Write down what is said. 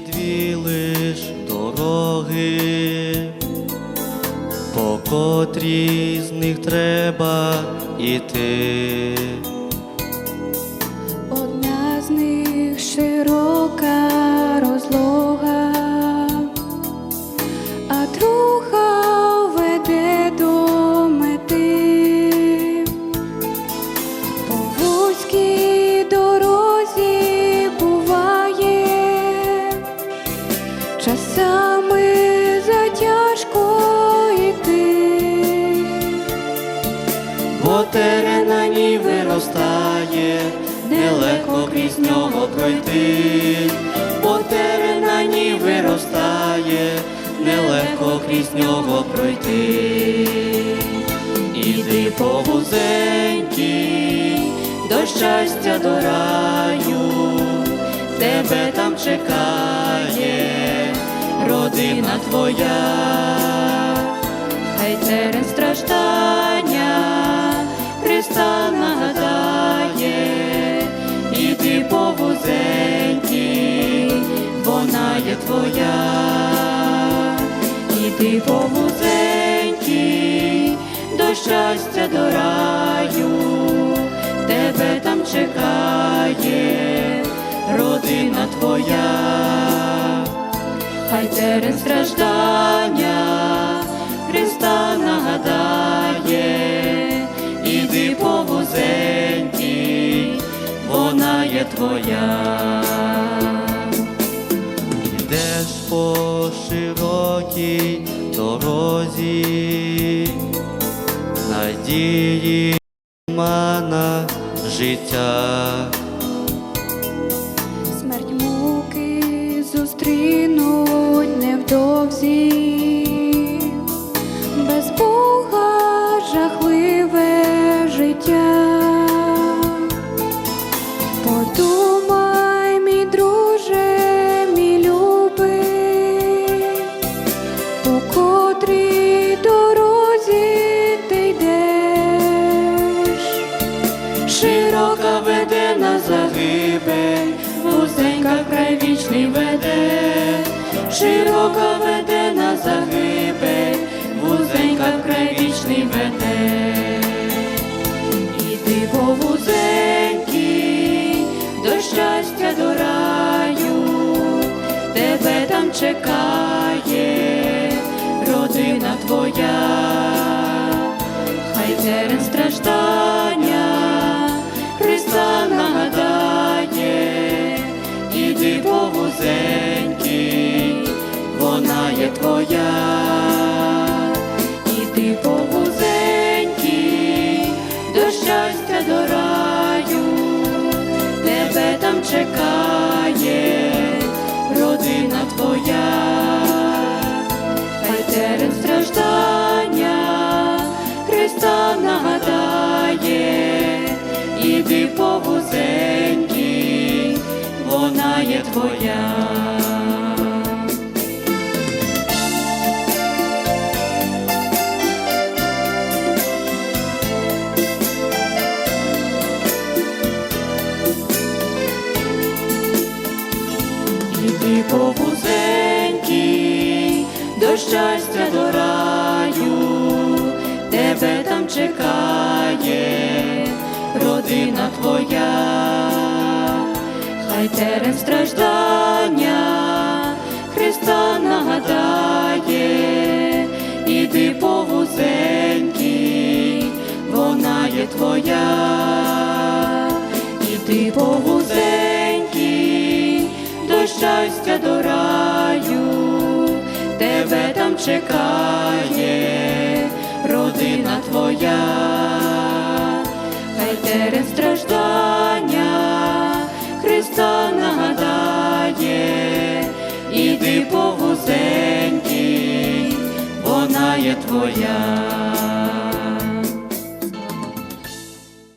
дві лиш дороги, по котрій з них треба іти. Часами затяжко йти. Бо терен на ній виростає, нелегко крізь нього пройти, бо терен на ній виростає, нелегко крізь нього пройти. Іди по вузенькій, до щастя до раю, тебе там чекає, родина твоя. Хай терен страждання Христа нагадає, іди по вузенькій, вона є твоя, іди по вузенькій, до щастя до раю, тебе там чекає, родина твоя хай терен страждання Христа нагадає, іди по вузенькій, вона є твоя. Йдеш по широкій дорозі, надії мана життя. Подумай, мій друже, мій любий, у котрій дорозі ти йдеш. Широка веде на загибель, вузенька край вічний веде, широка чекає, родина твоя. Хай терен страждання Христа нагадає, іди по вузенькій, вона є твоя, іди по вузенькій, до щастя до раю, тебе там чекає, вузенькій, вона є твоя. Іди по вузенькій, до щастя до раю, тебе там чекає, терен страждання Христа нагадає, іди по вузенькій, вона є твоя, іди по вузенькій, до щастя до раю, тебе там чекає, родина твоя, хай терен іди по вона є твоя.